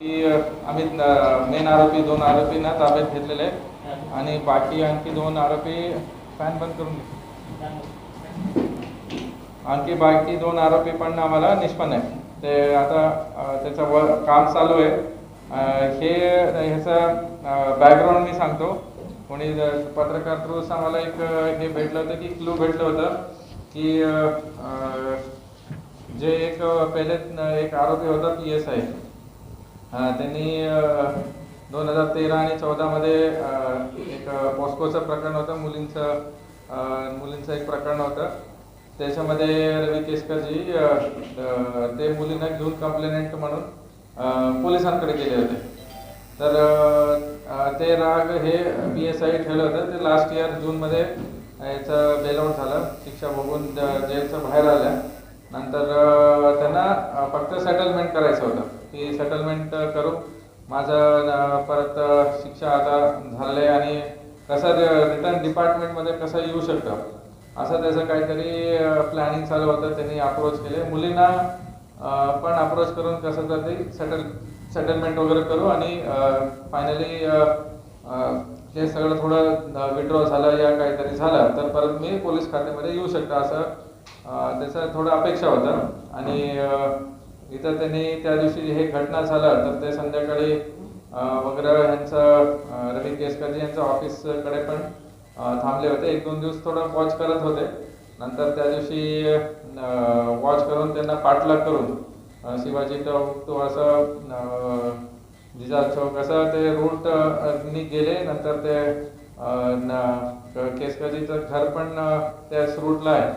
आम्ही मेन आरोपी दोन आरोपींना ताब्यात घेतलेले आणि बाकी आणखी दोन आरोपी फॅन बंद करून घेतले आणखी बाकी दोन आरोपी पण आम्हाला निष्पन्न आहे ते आता त्याचं व काम चालू आहे. हे ह्याचा बॅकग्राऊंड मी सांगतो. कोणी पत्रकार थ्रू आम्हाला एक हे भेटलं होतं की क्लू भेटलं होतं की जे एक पहिले एक आरोपी होता पी एस आय त्यांनी दोन हजार तेरा आणि चौदामध्ये एक पॉस्कोचं प्रकरण होतं मुलींचं मुलींचं एक प्रकरण होतं. त्याच्यामध्ये रवी केसकरजी ते मुलींना घेऊन कंप्लेनेंट म्हणून पोलिसांकडे गेले होते. तर ते राग हे पी एस आय ठेवलं होतं. ते लास्ट इयर जूनमध्ये याचं बेलआउट झालं. शिक्षा भोगून जेलचं बाहेर आल्या. नंतर त्यांना फक्त सेटलमेंट करायचं होतं. की पेमेंट करू. माझं परत शिक्षा आता झाले आणि कसं रिटर्न डिपार्टमेंटमध्ये कसं येऊ शकतं? असं त्याचं काहीतरी प्लॅनिंग चालू होतं. त्यांनी अप्रोच केले. मुलींना पण अप्रोच करून कसं तर ते सेटल सेटलमेंट वगैरे करू आणि फायनली हे सगळं थोडं विड्रॉ झालं या काहीतरी झालं तर परत मी पोलीस खात्यामध्ये येऊ शकतं असं त्याचं थोडं अपेक्षा होतं. आणि इथं त्यांनी त्या दिवशी हे घटना झाला. तर ते संध्याकाळी वगैरे यांचं रवी केसकरजी यांच्या ऑफिसकडे पण थांबले होते. एक दोन दिवस थोडं वॉच करत होते. नंतर त्या दिवशी वॉच करून त्यांना पाठलाग करून शिवाजी चौक तो असं जिजा चौक असं ते रूटनी गेले. नंतर ते केसकरजीचं घर पण त्याच रूटला आहे.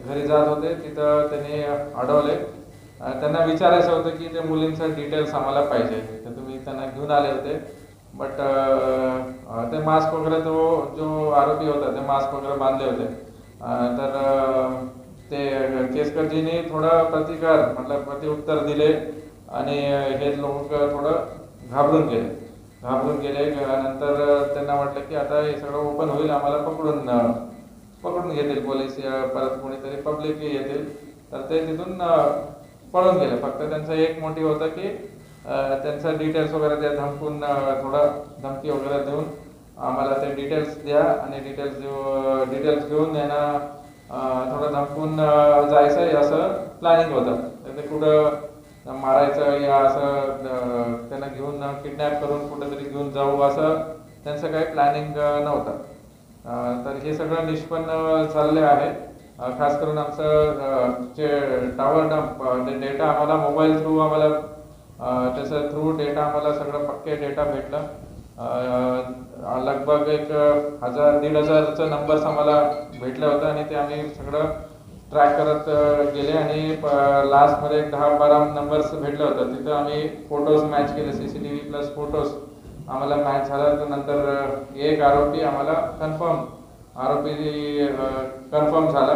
घरी जात होते. तिथं त्यांनी अडवले. त्यांना विचारायचं होतं की ते मुलींचं डिटेल्स आम्हाला पाहिजे. तर तुम्ही त्यांना घेऊन आले होते. बट ते मास्क वगैरे तो जो आरोपी होता ते मास्क वगैरे बांधले होते. तर ते केसकरजींनी थोडं प्रतिकार म्हटलं प्रतिउत्तर दिले आणि हे लोक थोडं घाबरून गेले. घाबरून गेले नंतर त्यांना म्हटलं की आता हे सगळं ओपन होईल आम्हाला पकडून पकडून घेतील पोलीस परत कोणीतरी पब्लिक येतील. तर ते तिथून पळून गेले. फक्त त्यांचं एक मोटिव्ह होतं की त्यांचं डिटेल्स वगैरे द्या धमकून थोडं धमकी वगैरे देऊन आम्हाला ते डिटेल्स द्या आणि डिटेल्स देऊ डिटेल्स घेऊन त्यांना थोडं धमकून जायचं आहे असं प्लॅनिंग होतं. तर ते कुठं मारायचं या असं त्यांना घेऊन किडनॅप करून कुठेतरी घेऊन जाऊ असं त्यांचं काही प्लॅनिंग नव्हतं. तर हे सगळं निष्पन्न चालले आहे. खास करून आमचं जे टावर डेटा आम्हाला मोबाईल थ्रू आम्हाला त्याचं थ्रू डेटा आम्हाला सगळं पक्के डेटा भेटलं. लगभग एक हजार दीड हजारचं नंबर्स आम्हाला भेटलं होतं आणि ते आम्ही सगळं ट्रॅक करत गेले आणि लास्टमध्ये एक दहा बारा नंबर्स भेटलं होतं तिथं आम्ही फोटोज मॅच केले C C T V plus photos आम्हाला मॅच झाला तर नंतर एक आरोपी आम्हाला कन्फर्म आरोपी कन्फर्म झाला.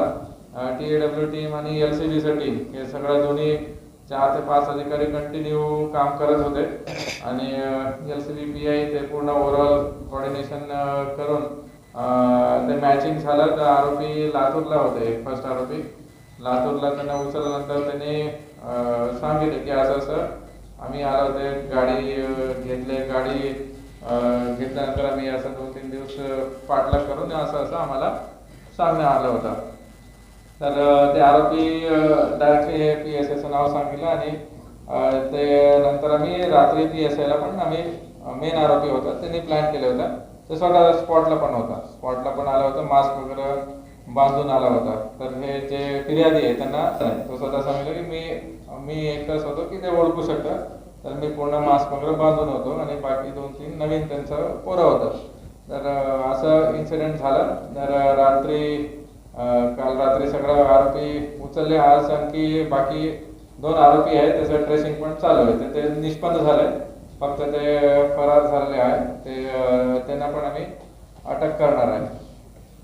टी ए डब्ल्यू टीम आणि एल सी बीचं टीम हे सगळ्या दोन्ही चार ते पाच अधिकारी कंटिन्यू काम करत होते. आणि L C B P I ते पूर्ण ओव्हरऑल कोऑर्डिनेशन करून ते मॅचिंग झालं. तर आरोपी लातूरला होते फर्स्ट आरोपी. लातूरला त्यांना उचलल्यानंतर त्यांनी सांगितले की असं असं आम्ही आलो होते गाडी घेतले गाडी घेतल्यानंतर आम्ही असं दोन तीन दिवस पाठलाग करून असं असं आम्हाला सांगण्यात आलं होतं. तर ते आरोपी डायरेक्टली पी एस आयचं नाव सांगितलं आणि ते नंतर आम्ही रात्री पी एस आयला पण आम्ही मेन आरोपी होता. त्यांनी प्लॅन केलं होतं. ते स्वतः स्पॉटला पण होता. स्पॉटला पण आला होता मास्क वगैरे बांधून आला होता. तर हे जे फिर्यादी आहे त्यांना तो स्वतः सांगितलं की मी मी एकच होतो की ते ओळखू शकतं. तर मी पूर्ण मास्क वगैरे बांधून होतो आणि बाकी दोन तीन नवीन त्यांचं पोरं होतं. तर असं इन्सिडेंट झालं. तर रात्री काल रात्री सगळं आरोपी उचलले. आज आणखी बाकी दोन आरोपी आहेत. त्याचं ट्रेसिंग पण चालू आहे. तर ते निष्पन्न झाले फक्त ते फरार झालेले आहे ते त्यांना पण आम्ही अटक करणार आहे.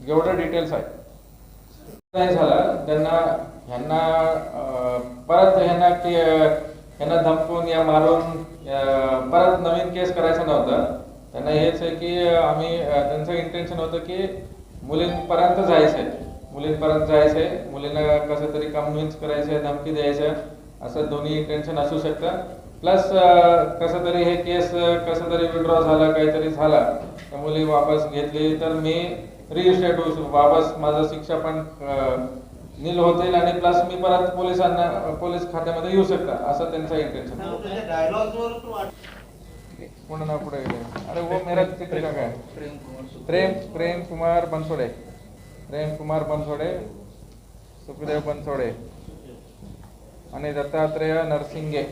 एवढं डिटेल्स आहे. नाही झालं. त्यांना ह्यांना परत ह्यांना की यांना धमकून या मारून परत नवीन केस करायचं नव्हतं. त्यांना हेच आहे की आम्ही त्यांचं इंटेन्शन होतं की मुलींपर्यंत जायचंय. मुलींपर्यंत जायचंय. मुलींना कसं तरी कन्व्हिन्स करायचं धमकी द्यायचं. असं दोन्ही इंटेन्शन असू शकतं. प्लस कसं तरी हे केस कसं तरी विड्रॉ झाला काहीतरी झाला त्या मुली वापस घेतली. तर मी रिइस्टेट होऊ शकतो. वापस माझं शिक्षा पण नील होतील आणि प्लस मी परत पोलिसांना पोलीस खात्यामध्ये येऊ शकता असं त्यांचं इंटेन्शन वाट पूर्ण नाव पुढे गेले? अरे वो मेरा चित्र का काय? प्रेम प्रेम कुमार बनसोडे. प्रेम कुमार बनसोडे सुखदेव बनसोडे आणि दत्तात्रेय नरसिंगे.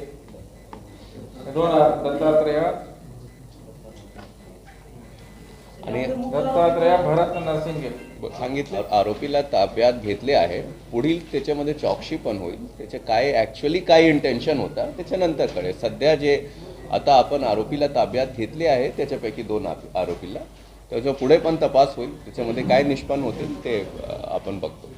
हे दोन. दत्तात्रेय आणि दत्तात्रया भरत नरसिंगे. सांगितलं आरोपीला ताब्यात घेतले आहे. पुढील त्याच्यामध्ये चौकशी पण होईल. त्याचे काय ॲक्च्युली काय इंटेन्शन होता त्याच्यानंतर कळेल सध्या जे आता आपण आरोपीला ताब्यात घेतले आहे त्याच्यापैकी दोन आरोपीला. त्याच्या पुढे पण तपास होईल. त्याच्यामध्ये काय निष्पन्न होतील ते आपण बघतो.